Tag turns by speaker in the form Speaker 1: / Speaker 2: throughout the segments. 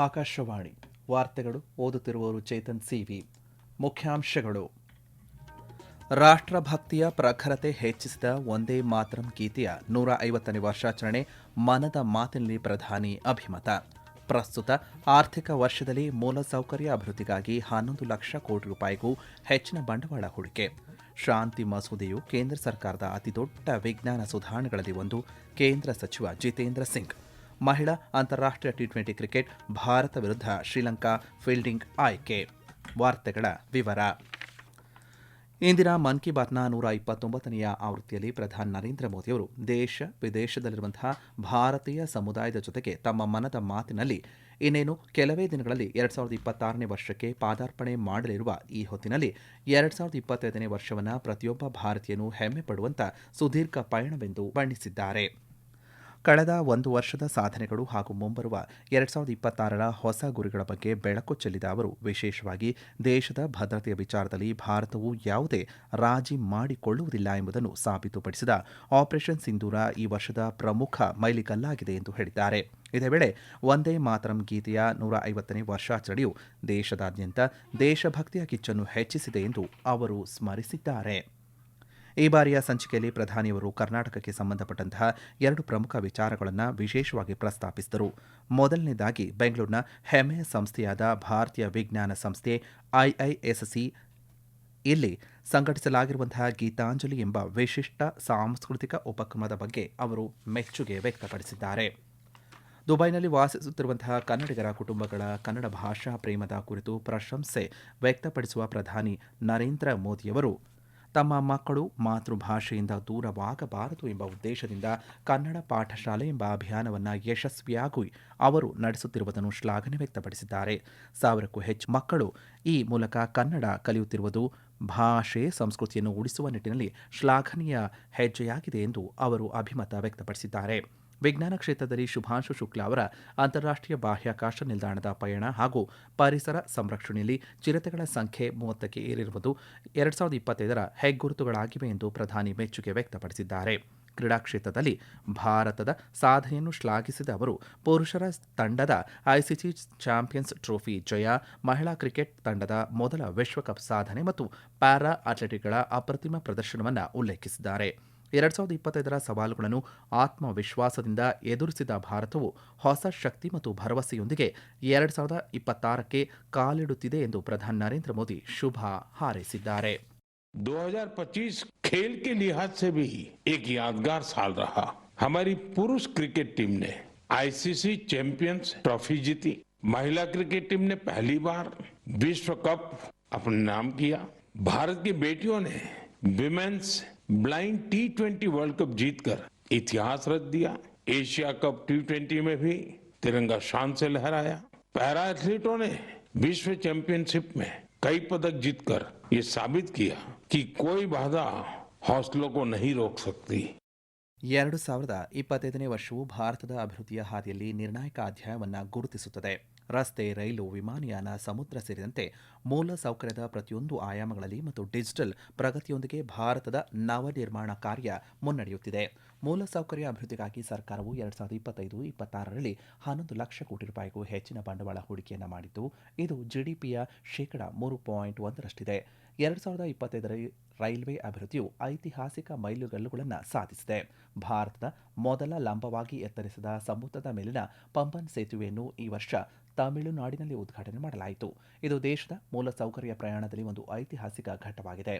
Speaker 1: ಆಕಾಶವಾಣಿ ವಾರ್ತೆಗಳು ಓದುತ್ತಿರುವವರು ಚೇತನ್ ಸಿವಿ. ಮುಖ್ಯಾಂಶಗಳು. ರಾಷ್ಟ್ರಭಕ್ತಿಯ ಪ್ರಖರತೆ ಹೆಚ್ಚಿಸಿದ ಒಂದೇ ಮಾತರಂ ಗೀತೆಯ ನೂರ ಐವತ್ತನೇ ವರ್ಷಾಚರಣೆ ಮನದ ಮಾತಿನಲ್ಲಿ ಪ್ರಧಾನಿ ಅಭಿಮತ. ಪ್ರಸ್ತುತ ಆರ್ಥಿಕ ವರ್ಷದಲ್ಲಿ ಮೂಲಸೌಕರ್ಯ ಅಭಿವೃದ್ಧಿಗಾಗಿ ಹನ್ನೊಂದು ಲಕ್ಷ ಕೋಟಿ ರೂಪಾಯಿಗೂ ಹೆಚ್ಚಿನ ಬಂಡವಾಳ ಹೂಡಿಕೆ. ಶಾಂತಿ ಮಸೂದೆಯು ಕೇಂದ್ರ ಸರ್ಕಾರದ ಅತಿದೊಡ್ಡ ವಿಜ್ಞಾನ ಸುಧಾರಣೆಗಳಲ್ಲಿ ಒಂದು, ಕೇಂದ್ರ ಸಚಿವ ಜಿತೇಂದ್ರ ಸಿಂಗ್. ಮಹಿಳಾ ಅಂತಾರಾಷ್ಟ್ರೀಯ ಟಿ ಟ್ವೆಂಟಿ ಕ್ರಿಕೆಟ್ ಭಾರತ ವಿರುದ್ಧ ಶ್ರೀಲಂಕಾ ಫೀಲ್ಡಿಂಗ್ ಆಯ್ಕೆ. ವಾರ್ತೆಗಳ ವಿವರ. ಇಂದಿನ ಮನ್ ಕಿ ಬಾತ್ನ ನೂರ ಇಪ್ಪತ್ತೊಂಬತ್ತನೆಯ ಆವೃತ್ತಿಯಲ್ಲಿ ಪ್ರಧಾನಿ ನರೇಂದ್ರ ಮೋದಿಯವರು ದೇಶ ವಿದೇಶದಲ್ಲಿರುವಂತಹ ಭಾರತೀಯ ಸಮುದಾಯದ ಜೊತೆಗೆ ತಮ್ಮ ಮನದ ಮಾತಿನಲ್ಲಿ ಇನ್ನೇನು ಕೆಲವೇ ದಿನಗಳಲ್ಲಿ ಎರಡ್ ಸಾವಿರದ ಇಪ್ಪತ್ತಾರನೇ ವರ್ಷಕ್ಕೆ ಪಾದಾರ್ಪಣೆ ಮಾಡಲಿರುವ ಈ ಹೊತ್ತಿನಲ್ಲಿ ಎರಡು ಸಾವಿರದ ಇಪ್ಪತ್ತೈದನೇ ವರ್ಷವನ್ನು ಪ್ರತಿಯೊಬ್ಬ ಭಾರತೀಯನೂ ಹೆಮ್ಮೆ ಪಡುವಂತ ಸುದೀರ್ಘ ಪಯಣವೆಂದು ಬಣ್ಣಿಸಿದ್ದಾರೆ. ಕಳೆದ ಒಂದು ವರ್ಷದ ಸಾಧನೆಗಳು ಹಾಗೂ ಮುಂಬರುವ ಎರಡ್ ಸಾವಿರದ ಇಪ್ಪತ್ತಾರರ ಹೊಸ ಗುರಿಗಳ ಬಗ್ಗೆ ಬೆಳಕು ಚೆಲ್ಲಿದ ಅವರು, ವಿಶೇಷವಾಗಿ ದೇಶದ ಭದ್ರತೆಯ ವಿಚಾರದಲ್ಲಿ ಭಾರತವು ಯಾವುದೇ ರಾಜಿ ಮಾಡಿಕೊಳ್ಳುವುದಿಲ್ಲ ಎಂಬುದನ್ನು ಸಾಬೀತುಪಡಿಸಿದ ಆಪರೇಷನ್ ಸಿಂಧೂರ ಈ ವರ್ಷದ ಪ್ರಮುಖ ಮೈಲಿಗಲ್ಲಾಗಿದೆ ಎಂದು ಹೇಳಿದ್ದಾರೆ. ಇದೇ ವೇಳೆ ಒಂದೇ ಮಾತರಂ ಗೀತೆಯ ನೂರ ಐವತ್ತನೇ ವರ್ಷಾಚರಣೆಯು ದೇಶದಾದ್ಯಂತ ದೇಶಭಕ್ತಿಯ ಕಿಚ್ಚನ್ನು ಹೆಚ್ಚಿಸಿದೆ ಎಂದು ಅವರು ಸ್ಮರಿಸಿದ್ದಾರೆ. ಈ ಬಾರಿಯ ಸಂಚಿಕೆಯಲ್ಲಿ ಪ್ರಧಾನಿಯವರು ಕರ್ನಾಟಕಕ್ಕೆ ಸಂಬಂಧಪಟ್ಟಂತಹ ಎರಡು ಪ್ರಮುಖ ವಿಚಾರಗಳನ್ನು ವಿಶೇಷವಾಗಿ ಪ್ರಸ್ತಾಪಿಸಿದರು. ಮೊದಲನೇದಾಗಿ ಬೆಂಗಳೂರಿನ ಹೆಮ್ಮೆಯ ಸಂಸ್ಥೆಯಾದ ಭಾರತೀಯ ವಿಜ್ಞಾನ ಸಂಸ್ಥೆ ಐಐಎಸ್ಸಿ ಇಲ್ಲಿ ಸಂಘಟಿಸಲಾಗಿರುವಂತಹ ಗೀತಾಂಜಲಿ ಎಂಬ ವಿಶಿಷ್ಟ ಸಾಂಸ್ಕೃತಿಕ ಉಪಕ್ರಮದ ಬಗ್ಗೆ ಅವರು ಮೆಚ್ಚುಗೆ ವ್ಯಕ್ತಪಡಿಸಿದ್ದಾರೆ. ದುಬೈನಲ್ಲಿ ವಾಸಿಸುತ್ತಿರುವಂತಹ ಕನ್ನಡಿಗರ ಕುಟುಂಬಗಳ ಕನ್ನಡ ಭಾಷಾ ಪ್ರೇಮದ ಕುರಿತು ಪ್ರಶಂಸೆ ವ್ಯಕ್ತಪಡಿಸುವ ಪ್ರಧಾನಿ ನರೇಂದ್ರ ಮೋದಿಯವರು ತಮ್ಮ ಮಕ್ಕಳು ಮಾತೃಭಾಷೆಯಿಂದ ದೂರವಾಗಬಾರದು ಎಂಬ ಉದ್ದೇಶದಿಂದ ಕನ್ನಡ ಪಾಠಶಾಲೆ ಎಂಬ ಅಭಿಯಾನವನ್ನು ಯಶಸ್ವಿಯಾಗಿ ಅವರು ನಡೆಸುತ್ತಿರುವುದನ್ನು ಶ್ಲಾಘನೆ ವ್ಯಕ್ತಪಡಿಸಿದ್ದಾರೆ. ಸಾವಿರಕ್ಕೂ ಹೆಚ್ಚು ಮಕ್ಕಳು ಈ ಮೂಲಕ ಕನ್ನಡ ಕಲಿಯುತ್ತಿರುವುದು ಭಾಷೆ ಸಂಸ್ಕೃತಿಯನ್ನು ಉಳಿಸುವ ನಿಟ್ಟಿನಲ್ಲಿ ಶ್ಲಾಘನೀಯ ಹೆಜ್ಜೆಯಾಗಿದೆ ಎಂದು ಅವರು ಅಭಿಮತ ವ್ಯಕ್ತಪಡಿಸಿದ್ದಾರೆ. ವಿಜ್ಞಾನ ಕ್ಷೇತ್ರದಲ್ಲಿ ಶುಭಾಂಶು ಶುಕ್ಲಾ ಅವರ ಅಂತಾರಾಷ್ಟ್ರೀಯ ಬಾಹ್ಯಾಕಾಶ ನಿಲ್ದಾಣದ ಪಯಣ ಹಾಗೂ ಪರಿಸರ ಸಂರಕ್ಷಣೆಯಲ್ಲಿ ಚಿರತೆಗಳ ಸಂಖ್ಯೆ ಮೂವತ್ತಕ್ಕೆ ಏರಿರುವುದು ಎರಡ್ ಸಾವಿರದ ಇಪ್ಪತ್ತೈದರ ಹೆಗ್ಗುರುತುಗಳಾಗಿವೆ ಎಂದು ಪ್ರಧಾನಿ ಮೆಚ್ಚುಗೆ ವ್ಯಕ್ತಪಡಿಸಿದ್ದಾರೆ. ಕ್ರೀಡಾ ಕ್ಷೇತ್ರದಲ್ಲಿ ಭಾರತದ ಸಾಧನೆಯನ್ನು ಶ್ಲಾಘಿಸಿದ ಅವರು, ಪುರುಷರ ತಂಡದ ಐಸಿಸಿ ಚಾಂಪಿಯನ್ಸ್ ಟ್ರೋಫಿ ಜಯ, ಮಹಿಳಾ ಕ್ರಿಕೆಟ್ ತಂಡದ ಮೊದಲ ವಿಶ್ವಕಪ್ ಸಾಧನೆ ಮತ್ತು ಪ್ಯಾರಾ ಅಥ್ಲೆಟಿಕ್ಗಳ ಅಪ್ರತಿಮ ಪ್ರದರ್ಶನವನ್ನು ಉಲ್ಲೇಖಿಸಿದ್ದಾರೆ. ಎರಡ್ ಸಾವಿರದ ಇಪ್ಪತ್ತೈದರ ಸವಾಲುಗಳನ್ನು ಆತ್ಮವಿಶ್ವಾಸದಿಂದ ಎದುರಿಸಿದ ಭಾರತವು ಹೊಸ ಶಕ್ತಿ ಮತ್ತು ಭರವಸೆಯೊಂದಿಗೆ ಎರಡ್ ಸಾವಿರದ ಇಪ್ಪತ್ತಾರಕ್ಕೆ ಕಾಲಿಡುತ್ತಿದೆ ಎಂದು ಪ್ರಧಾನಿ ನರೇಂದ್ರ ಮೋದಿ ಶುಭ ಹಾರೈಸಿದ್ದಾರೆ
Speaker 2: 2025 खेल के लिहाज से भी एक यादगार साल रहा हमारी पुरुष क्रिकेट टीम ने आईसीसी चैंपियंस ट्रॉफी जीती महिला क्रिकेट टीम ने पहली बार विश्व कप अपने नाम किया भारत की बेटियों ने women's blind T twenty World Cup जीतकर इतिहास रच दिया एशिया कप टी ट्वेंटी में भी तिरंगा शान से लहराया पैरा एथलीटों ने विश्व चैंपियनशिप में कई पदक जीतकर ये साबित किया कि कोई बाधा हौसलों को नहीं रोक सकती
Speaker 1: ಎರಡು ಸಾವಿರದ ಇಪ್ಪತ್ತೈದನೇ ವರ್ಷವು ಭಾರತದ ಅಭಿವೃದ್ಧಿಯ ಹಾದಿಯಲ್ಲಿ ನಿರ್ಣಾಯಕ ಅಧ್ಯಾಯವನ್ನು ಗುರುತಿಸುತ್ತದೆ ರಸ್ತೆ, ರೈಲು, ವಿಮಾನಯಾನ, ಸಮುದ್ರ ಸೇರಿದಂತೆ ಮೂಲ ಸೌಕರ್ಯದ ಪ್ರತಿಯೊಂದು ಆಯಾಮಗಳಲ್ಲಿ ಮತ್ತು ಡಿಜಿಟಲ್ ಪ್ರಗತಿಯೊಂದಿಗೆ ಭಾರತದ ನವನಿರ್ಮಾಣ ಕಾರ್ಯ ಮುನ್ನಡೆಯುತ್ತಿದೆ. ಮೂಲಸೌಕರ್ಯ ಅಭಿವೃದ್ಧಿಗಾಗಿ ಸರ್ಕಾರವು ಎರಡ್ ಸಾವಿರದ ಇಪ್ಪತ್ತೈದು, ಇಪ್ಪತ್ತಾರರಲ್ಲಿ ಹನ್ನೊಂದು ಲಕ್ಷ ಕೋಟಿ ರೂಪಾಯಿಗೂ ಹೆಚ್ಚಿನ ಬಂಡವಾಳ ಹೂಡಿಕೆಯನ್ನು ಮಾಡಿದ್ದು, ಇದು ಜಿಡಿಪಿಯ ಶೇಕಡಾ ಮೂರು ಪಾಯಿಂಟ್ ಒಂದರಷ್ಟಿದೆ. ಎರಡ್ ಸಾವಿರದ ಇಪ್ಪತ್ತೈದರ ರೈಲ್ವೆ ಅಭಿವೃದ್ಧಿಯು ಐತಿಹಾಸಿಕ ಮೈಲುಗಲ್ಲುಗಳನ್ನು ಸಾಧಿಸಿದೆ. ಭಾರತದ ಮೊದಲ ಲಂಬವಾಗಿ ಎತ್ತರಿಸಿದ ಸಮುದ್ರದ ಮೇಲಿನ ಪಂಬನ್ ಸೇತುವೆಯನ್ನು ಈ ವರ್ಷ ತಮಿಳುನಾಡಿನಲ್ಲಿ ಉದ್ಘಾಟನೆ ಮಾಡಲಾಯಿತು. ಇದು ದೇಶದ ಮೂಲಸೌಕರ್ಯ ಪ್ರಯಾಣದಲ್ಲಿ ಒಂದು ಐತಿಹಾಸಿಕ ಘಟ್ಟವಾಗಿದೆ.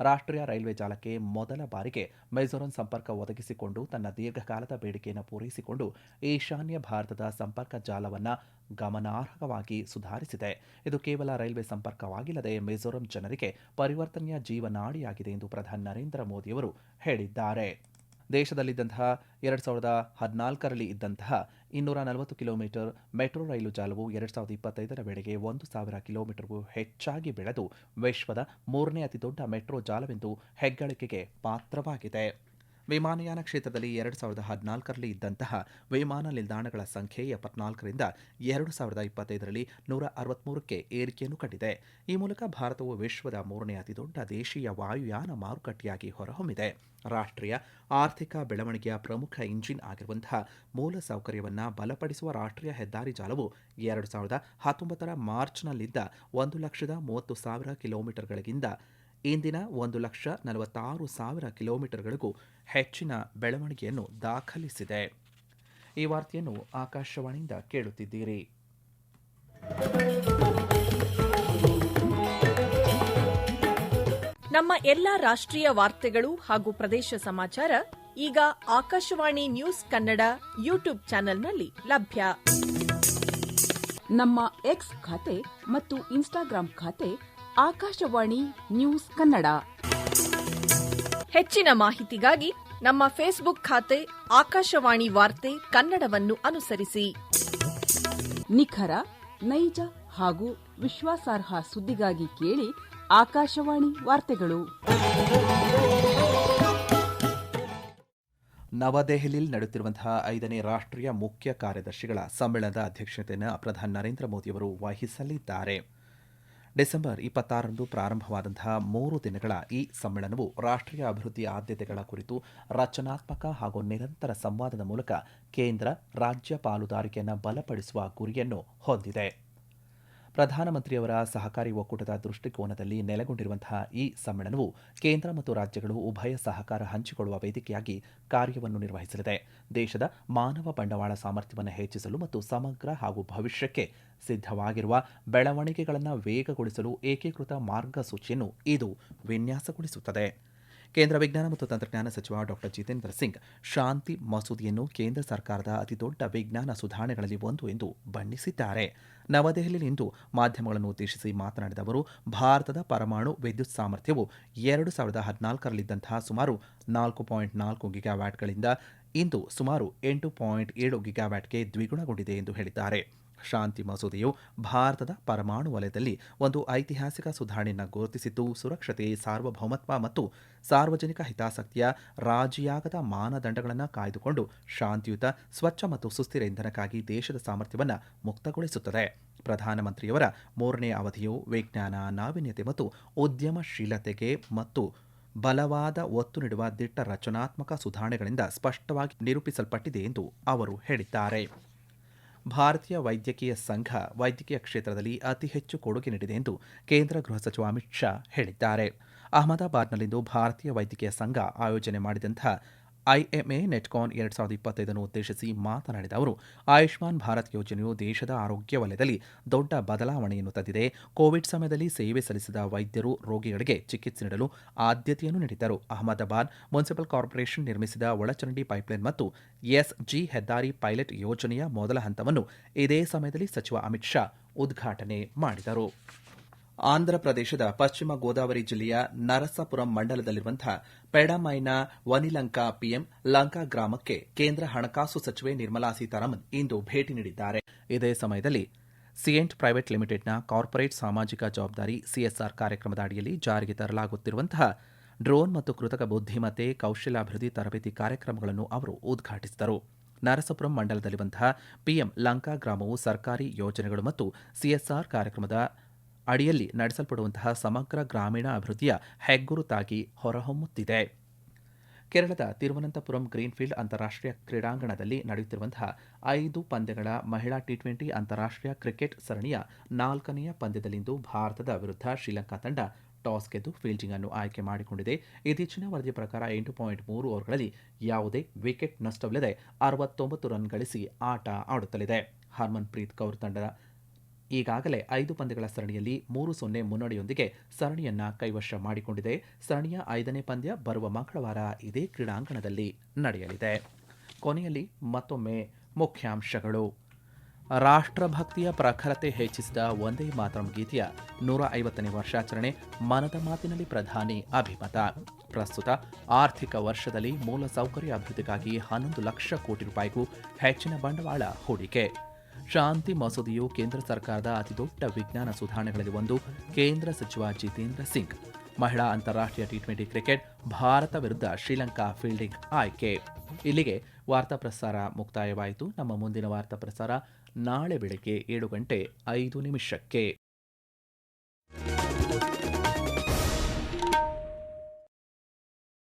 Speaker 1: ರಾಷ್ಟ್ರೀಯ ರೈಲ್ವೆ ಜಾಲಕ್ಕೆ ಮೊದಲ ಬಾರಿಗೆ ಮಿಜೋರಾಂ ಸಂಪರ್ಕ ಒದಗಿಸಿಕೊಂಡು ತನ್ನ ದೀರ್ಘಕಾಲದ ಬೇಡಿಕೆಯನ್ನು ಪೂರೈಸಿಕೊಂಡು ಈಶಾನ್ಯ ಭಾರತದ ಸಂಪರ್ಕ ಜಾಲವನ್ನು ಗಮನಾರ್ಹವಾಗಿ ಸುಧಾರಿಸಿದೆ. ಇದು ಕೇವಲ ರೈಲ್ವೆ ಸಂಪರ್ಕವಾಗಿಲ್ಲದೆ ಮಿಜೋರಾಂ ಜನರಿಗೆ ಪರಿವರ್ತನೆಯ ಜೀವನಾಡಿಯಾಗಿದೆ ಎಂದು ಪ್ರಧಾನಿ ನರೇಂದ್ರ ಮೋದಿಯವರು ಹೇಳಿದ್ದಾರೆ. ದೇಶದಲ್ಲಿದ್ದಂತಹ ಎರಡು ಸಾವಿರದ ಹದಿನಾಲ್ಕರಲ್ಲಿ ಇದ್ದಂತಹ ಇನ್ನೂರ ನಲವತ್ತು ಕಿಲೋಮೀಟರ್ ಮೆಟ್ರೋ ರೈಲು ಜಾಲವು ಎರಡು ಸಾವಿರದ ಇಪ್ಪತ್ತೈದರ ವೇಳೆಗೆ ಒಂದು ಸಾವಿರ ಕಿಲೋಮೀಟರ್ಗೂ ಹೆಚ್ಚಾಗಿ ಬೆಳೆದು ವಿಶ್ವದ ಮೂರನೇ ಅತಿದೊಡ್ಡ ಮೆಟ್ರೋ ಜಾಲವೆಂದು ಹೆಗ್ಗಳಿಕೆಗೆ ಪಾತ್ರವಾಗಿದೆ. ವಿಮಾನಯಾನ ಕ್ಷೇತ್ರದಲ್ಲಿ ಎರಡು ಸಾವಿರದ ಹದಿನಾಲ್ಕರಲ್ಲಿ ಇದ್ದಂತಹ ವಿಮಾನ ನಿಲ್ದಾಣಗಳ ಸಂಖ್ಯೆ ಎಪ್ಪತ್ನಾಲ್ಕರಿಂದ ಎರಡು ಸಾವಿರದ ಇಪ್ಪತ್ತೈದರಲ್ಲಿ ನೂರ ಅರವತ್ಮೂರಕ್ಕೆ ಏರಿಕೆಯನ್ನು ಕಂಡಿದೆ. ಈ ಮೂಲಕ ಭಾರತವು ವಿಶ್ವದ ಮೂರನೇ ಅತಿದೊಡ್ಡ ದೇಶೀಯ ವಾಯುಯಾನ ಮಾರುಕಟ್ಟೆಯಾಗಿ ಹೊರಹೊಮ್ಮಿದೆ. ರಾಷ್ಟ್ರೀಯ ಆರ್ಥಿಕ ಬೆಳವಣಿಗೆಯ ಪ್ರಮುಖ ಇಂಜಿನ್ ಆಗಿರುವಂತಹ ಮೂಲಸೌಕರ್ಯವನ್ನು ಬಲಪಡಿಸುವ ರಾಷ್ಟ್ರೀಯ ಹೆದ್ದಾರಿ ಜಾಲವು ಎರಡು ಸಾವಿರದ ಹತ್ತೊಂಬತ್ತರ ಮಾರ್ಚ್ನಲ್ಲಿದ್ದ ಒಂದು ಲಕ್ಷದ ಮೂವತ್ತು ಸಾವಿರ ಕಿಲೋಮೀಟರ್ಗಳಿಗಿಂತ ಇಂದಿನ ಒಂದು ಲಕ್ಷ ನಲವತ್ತಾರು ಸಾವಿರ ಕಿಲೋಮೀಟರ್ಗಳಿಗೂ ಹೆಚ್ಚಿನ ಬೆಳವಣಿಗೆಯನ್ನು ದಾಖಲಿಸಿದೆ. ಈ ವಾರ್ತೆಯನ್ನು ಆಕಾಶವಾಣಿಯಿಂದ ಕೇಳುತ್ತಿದ್ದೀರಿ.
Speaker 3: ನಮ್ಮ ಎಲ್ಲ ರಾಷ್ಟ್ರೀಯ ವಾರ್ತೆಗಳು ಹಾಗೂ ಪ್ರದೇಶ ಸಮಾಚಾರ ಈಗ ಆಕಾಶವಾಣಿ ನ್ಯೂಸ್ ಕನ್ನಡ ಯೂಟ್ಯೂಬ್ ಚಾನೆಲ್ನಲ್ಲಿ ಲಭ್ಯ.
Speaker 4: ನಮ್ಮ ಎಕ್ಸ್ ಖಾತೆ ಮತ್ತು ಇನ್ಸ್ಟಾಗ್ರಾಂ ಖಾತೆ ಆಕಾಶವಾಣಿ ನ್ಯೂಸ್ ಕನ್ನಡ.
Speaker 3: ಹೆಚ್ಚಿನ ಮಾಹಿತಿಗಾಗಿ ನಮ್ಮ ಫೇಸ್ಬುಕ್ ಖಾತೆ ಆಕಾಶವಾಣಿ ವಾರ್ತೆ ಕನ್ನಡವನ್ನು ಅನುಸರಿಸಿ.
Speaker 4: ನಿಖರ ನೈಜ ಹಾಗೂ ವಿಶ್ವಾಸಾರ್ಹ ಸುದ್ದಿಗಾಗಿ ಕೇಳಿ ಆಕಾಶವಾಣಿ ವಾರ್ತೆಗಳು.
Speaker 1: ನವದೆಹಲಿಯಲ್ಲಿ ನಡೆಯುತ್ತಿರುವಂತಹ ಐದನೇ ರಾಷ್ಟ್ರೀಯ ಮುಖ್ಯ ಕಾರ್ಯದರ್ಶಿಗಳ ಸಮ್ಮೇಳನದ ಅಧ್ಯಕ್ಷತೆಯನ್ನು ಪ್ರಧಾನಿ ನರೇಂದ್ರ ಮೋದಿಯವರು ವಹಿಸಲಿದ್ದಾರೆ. ಡಿಸೆಂಬರ್ ಇಪ್ಪತ್ತಾರರಂದು ಪ್ರಾರಂಭವಾದಂತಹ ಮೂರು ದಿನಗಳ ಈ ಸಮ್ಮೇಳನವು ರಾಷ್ಟ್ರೀಯ ಅಭಿವೃದ್ಧಿ ಆದ್ಯತೆಗಳ ಕುರಿತು ರಚನಾತ್ಮಕ ಹಾಗೂ ನಿರಂತರ ಸಂವಾದದ ಮೂಲಕ ಕೇಂದ್ರ ರಾಜ್ಯ ಪಾಲುದಾರಿಕೆಯನ್ನು ಬಲಪಡಿಸುವ ಗುರಿಯನ್ನು ಹೊಂದಿದೆ. ಪ್ರಧಾನಮಂತ್ರಿಯವರ ಸಹಕಾರಿ ಒಕ್ಕೂಟದ ದೃಷ್ಟಿಕೋನದಲ್ಲಿ ನೆಲೆಗೊಂಡಿರುವಂತಹ ಈ ಸಮ್ಮೇಳನವು ಕೇಂದ್ರ ಮತ್ತು ರಾಜ್ಯಗಳು ಉಭಯ ಸಹಕಾರ ಹಂಚಿಕೊಳ್ಳುವ ವೇದಿಕೆಯಾಗಿ ಕಾರ್ಯವನ್ನು ನಿರ್ವಹಿಸಲಿದೆ. ದೇಶದ ಮಾನವ ಬಂಡವಾಳ ಸಾಮರ್ಥ್ಯವನ್ನು ಹೆಚ್ಚಿಸಲು ಮತ್ತು ಸಮಗ್ರ ಹಾಗೂ ಭವಿಷ್ಯಕ್ಕೆ ಸಿದ್ಧವಾಗಿರುವ ಬೆಳವಣಿಗೆಗಳನ್ನು ವೇಗಗೊಳಿಸಲು ಏಕೀಕೃತ ಮಾರ್ಗಸೂಚಿಯನ್ನು ಇದು ವಿನ್ಯಾಸಗೊಳಿಸುತ್ತದೆ. ಕೇಂದ್ರ ವಿಜ್ಞಾನ ಮತ್ತು ತಂತ್ರಜ್ಞಾನ ಸಚಿವ ಡಾಕ್ಟರ್ ಜಿತೇಂದ್ರ ಸಿಂಗ್ ಶಾಂತಿ ಮಸೂದೆಯನ್ನು ಕೇಂದ್ರ ಸರ್ಕಾರದ ಅತಿದೊಡ್ಡ ವಿಜ್ಞಾನ ಸುಧಾರಣೆಗಳಲ್ಲಿ ಒಂದು ಎಂದು ಬಣ್ಣಿಸಿದ್ದಾರೆ. ನವದೆಹಲಿಯಲ್ಲಿಂದು ಮಾಧ್ಯಮಗಳನ್ನು ಉದ್ದೇಶಿಸಿ ಮಾತನಾಡಿದ ಅವರು, ಭಾರತದ ಪರಮಾಣು ವಿದ್ಯುತ್ ಸಾಮರ್ಥ್ಯವು ಎರಡು ಸಾವಿರದ ಹದಿನಾಲ್ಕರಲ್ಲಿದ್ದಂತಹ ಸುಮಾರು ನಾಲ್ಕು ಪಾಯಿಂಟ್ ನಾಲ್ಕು ಗಿಗಾವ್ಯಾಟ್ಗಳಿಂದ ಇಂದು ಸುಮಾರು ಎಂಟು ಪಾಯಿಂಟ್ ಏಳು ಗಿಗಾವ್ಯಾಟ್ಗೆ ದ್ವಿಗುಣಗೊಂಡಿದೆ ಎಂದು ಹೇಳಿದ್ದಾರೆ. ಶಾಂತಿ ಮಸೂದೆಯು ಭಾರತದ ಪರಮಾಣು ವಲಯದಲ್ಲಿ ಒಂದು ಐತಿಹಾಸಿಕ ಸುಧಾರಣೆಯನ್ನು ಗುರುತಿಸಿದ್ದು, ಸುರಕ್ಷತೆ, ಸಾರ್ವಭೌಮತ್ವ ಮತ್ತು ಸಾರ್ವಜನಿಕ ಹಿತಾಸಕ್ತಿಯ ರಾಜಿಯಾಗದ ಮಾನದಂಡಗಳನ್ನು ಕಾಯ್ದುಕೊಂಡು ಶಾಂತಿಯುತ, ಸ್ವಚ್ಛ ಮತ್ತು ಸುಸ್ಥಿರ ಇಂಧನಕ್ಕಾಗಿ ದೇಶದ ಸಾಮರ್ಥ್ಯವನ್ನು ಮುಕ್ತಗೊಳಿಸುತ್ತದೆ. ಪ್ರಧಾನಮಂತ್ರಿಯವರ ಮೂರನೇ ಅವಧಿಯು ವಿಜ್ಞಾನ, ನಾವೀನ್ಯತೆ ಮತ್ತು ಉದ್ಯಮಶೀಲತೆಗೆ ಮತ್ತು ಬಲವಾದ ಒತ್ತು ನೀಡುವ ದಿಟ್ಟ ರಚನಾತ್ಮಕ ಸುಧಾರಣೆಗಳಿಂದ ಸ್ಪಷ್ಟವಾಗಿ ನಿರೂಪಿಸಲ್ಪಟ್ಟಿದೆ ಎಂದು ಅವರು ಹೇಳಿದ್ದಾರೆ. ಭಾರತೀಯ ವೈದ್ಯಕೀಯ ಸಂಘ ವೈದ್ಯಕೀಯ ಕ್ಷೇತ್ರದಲ್ಲಿ ಅತಿ ಹೆಚ್ಚು ಕೊಡುಗೆ ನೀಡಿದೆ ಎಂದು ಕೇಂದ್ರ ಗೃಹ ಸಚಿವ ಅಮಿತ್ ಶಾ ಹೇಳಿದ್ದಾರೆ. ಅಹಮದಾಬಾದ್ನಲ್ಲಿಂದು ಭಾರತೀಯ ವೈದ್ಯಕೀಯ ಸಂಘ ಆಯೋಜನೆ ಮಾಡಿದಂತಹ ಐಎಂಎ ನೆಟ್ಕಾನ್ ಎರಡು ಸಾವಿರದ ಇಪ್ಪತ್ತೈದನ್ನು ಉದ್ದೇಶಿಸಿ ಮಾತನಾಡಿದ ಅವರು, ಆಯುಷ್ಮಾನ್ ಭಾರತ್ ಯೋಜನೆಯು ದೇಶದ ಆರೋಗ್ಯ ವಲಯದಲ್ಲಿ ದೊಡ್ಡ ಬದಲಾವಣೆಯನ್ನು ತಂದಿದೆ. ಕೋವಿಡ್ ಸಮಯದಲ್ಲಿ ಸೇವೆ ಸಲ್ಲಿಸಿದ ವೈದ್ಯರು, ರೋಗಿಗಳಿಗೆ ಚಿಕಿತ್ಸೆ ನೀಡಲು ಆದ್ಯತೆಯನ್ನು ನೀಡಿದ್ದರು. ಅಹಮದಾಬಾದ್ ಮುನ್ಸಿಪಲ್ ಕಾರ್ಪೊರೇಷನ್ ನಿರ್ಮಿಸಿದ ಒಳಚರಂಡಿ ಪೈಪ್ಲೈನ್ ಮತ್ತು ಎಸ್ಜಿ ಹೆದ್ದಾರಿ ಪೈಲಟ್ ಯೋಜನೆಯ ಮೊದಲ ಹಂತವನ್ನು ಇದೇ ಸಮಯದಲ್ಲಿ ಸಚಿವ ಅಮಿತ್ ಶಾ ಉದ್ಘಾಟನೆ ಮಾಡಿದರು. ಆಂಧ್ರಪ್ರದೇಶದ ಪಶ್ಚಿಮ ಗೋದಾವರಿ ಜಿಲ್ಲೆಯ ನರಸಾಪುರಂ ಮಂಡಲದಲ್ಲಿರುವಂತಹ ಪೆಡಮೈನ ವನಿಲಂಕಾ ಪಿಎಂ ಲಂಕಾ ಗ್ರಾಮಕ್ಕೆ ಕೇಂದ್ರ ಹಣಕಾಸು ಸಚಿವೆ ನಿರ್ಮಲಾ ಸೀತಾರಾಮನ್ ಇಂದು ಭೇಟಿ ನೀಡಿದ್ದಾರೆ. ಇದೇ ಸಮಯದಲ್ಲಿ ಸಿಯೆಂಟ್ ಪ್ರೈವೇಟ್ ಲಿಮಿಟೆಡ್ನ ಕಾರ್ಪೊರೇಟ್ ಸಾಮಾಜಿಕ ಜವಾಬ್ದಾರಿ ಸಿಎಸ್ಆರ್ ಕಾರ್ಯಕ್ರಮದ ಅಡಿಯಲ್ಲಿ ಜಾರಿಗೆ ತರಲಾಗುತ್ತಿರುವಂತಹ ಡ್ರೋನ್ ಮತ್ತು ಕೃತಕ ಬುದ್ಧಿಮತ್ತೆ, ಕೌಶಲ್ಯಾಭಿವೃದ್ಧಿ ತರಬೇತಿ ಕಾರ್ಯಕ್ರಮಗಳನ್ನು ಅವರು ಉದ್ಘಾಟಿಸಿದರು. ನರಸಪುರಂ ಮಂಡಲದಲ್ಲಿರುವಂತಹ ಪಿಎಂ ಲಂಕಾ ಗ್ರಾಮವು ಸರ್ಕಾರಿ ಯೋಜನೆಗಳು ಮತ್ತು ಸಿಎಸ್ಆರ್ ಕಾರ್ಯಕ್ರಮದ ಅಡಿಯಲ್ಲಿ ನಡೆಸಲ್ಪಡುವಂತಹ ಸಮಗ್ರ ಗ್ರಾಮೀಣ ಅಭಿವೃದ್ಧಿಯ ಹೆಗ್ಗುರುತಾಗಿ ಹೊರಹೊಮ್ಮುತ್ತಿದೆ. ಕೇರಳದ ತಿರುವನಂತಪುರಂ ಗ್ರೀನ್ಫೀಲ್ಡ್ ಅಂತಾರಾಷ್ಟ್ರೀಯ ಕ್ರೀಡಾಂಗಣದಲ್ಲಿ ನಡೆಯುತ್ತಿರುವಂತಹ ಐದು ಪಂದ್ಯಗಳ ಮಹಿಳಾ ಟಿ ಟ್ವೆಂಟಿ ಅಂತಾರಾಷ್ಟ್ರೀಯ ಕ್ರಿಕೆಟ್ ಸರಣಿಯ ನಾಲ್ಕನೆಯ ಪಂದ್ಯದಲ್ಲಿಂದು ಭಾರತದ ವಿರುದ್ಧ ಶ್ರೀಲಂಕಾ ತಂಡ ಟಾಸ್ ಗೆದ್ದು ಫೀಲ್ಡಿಂಗ್ ಅನ್ನು ಆಯ್ಕೆ ಮಾಡಿಕೊಂಡಿದೆ. ಇತ್ತೀಚಿನ ವರದಿ ಪ್ರಕಾರ ಎಂಟು ಪಾಯಿಂಟ್ ಮೂರು ಓವರ್ಗಳಲ್ಲಿ ಯಾವುದೇ ವಿಕೆಟ್ ನಷ್ಟವಿಲ್ಲದೆ ಅರವತ್ತೊಂಬತ್ತು ರನ್ ಗಳಿಸಿ ಆಟ ಆಡುತ್ತಲಿದೆ. ಹರ್ಮನ್ ಪ್ರೀತ್ ಕೌರ್ ತಂಡ ಈಗಾಗಲೇ ಐದು ಪಂದ್ಯಗಳ ಸರಣಿಯಲ್ಲಿ ಮೂರು ಸೊನ್ನೆ ಮುನ್ನಡೆಯೊಂದಿಗೆ ಸರಣಿಯನ್ನ ಕೈವಶ ಮಾಡಿಕೊಂಡಿದೆ. ಸರಣಿಯ ಐದನೇ ಪಂದ್ಯ ಬರುವ ಮಂಗಳವಾರ ಇದೇ ಕ್ರೀಡಾಂಗಣದಲ್ಲಿ ನಡೆಯಲಿದೆ. ಕೊನೆಯಲ್ಲಿ ಮತ್ತೊಮ್ಮೆ ಮುಖ್ಯಾಂಶಗಳು. ರಾಷ್ಟ್ರಭಕ್ತಿಯ ಪ್ರಖರತೆ ಹೆಚ್ಚಿಸಿದ ಒಂದೇ ಮಾತರಂ ಗೀತೆಯ ನೂರ ಐವತ್ತನೇ ವರ್ಷಾಚರಣೆ ಮನದ ಮಾತಿನಲ್ಲಿ ಪ್ರಧಾನಿ ಅಭಿಮತ. ಪ್ರಸ್ತುತ ಆರ್ಥಿಕ ವರ್ಷದಲ್ಲಿ ಮೂಲಸೌಕರ್ಯ ಅಭಿವೃದ್ಧಿಗಾಗಿ ಹನ್ನೊಂದು ಲಕ್ಷ ಕೋಟಿ ರೂಪಾಯಿಗೂ ಹೆಚ್ಚಿನ ಬಂಡವಾಳ ಹೂಡಿಕೆ. ಶಾಂತಿ ಮಸೂದೆಯು ಕೇಂದ್ರ ಸರ್ಕಾರದ ಅತಿದೊಡ್ಡ ವಿಜ್ಞಾನ ಸುಧಾರಣೆಗಳಲ್ಲಿ ಒಂದು. ಕೇಂದ್ರ ಸಚಿವ ಜಿತೇಂದ್ರ ಸಿಂಗ್. ಮಹಿಳಾ ಅಂತಾರಾಷ್ಟ್ರೀಯ ಟಿ ಟ್ವೆಂಟಿ ಕ್ರಿಕೆಟ್ ಭಾರತ ವಿರುದ್ಧ ಶ್ರೀಲಂಕಾ ಫೀಲ್ಡಿಂಗ್ ಆಯ್ಕೆ. ಇಲ್ಲಿಗೆ ವಾರ್ತಾ ಪ್ರಸಾರ ಮುಕ್ತಾಯವಾಯಿತು. ನಮ್ಮ ಮುಂದಿನ ವಾರ್ತಾ ಪ್ರಸಾರ ನಾಳೆ ಬೆಳಗ್ಗೆ ಏಳು ಗಂಟೆ ಐದು ನಿಮಿಷಕ್ಕೆ.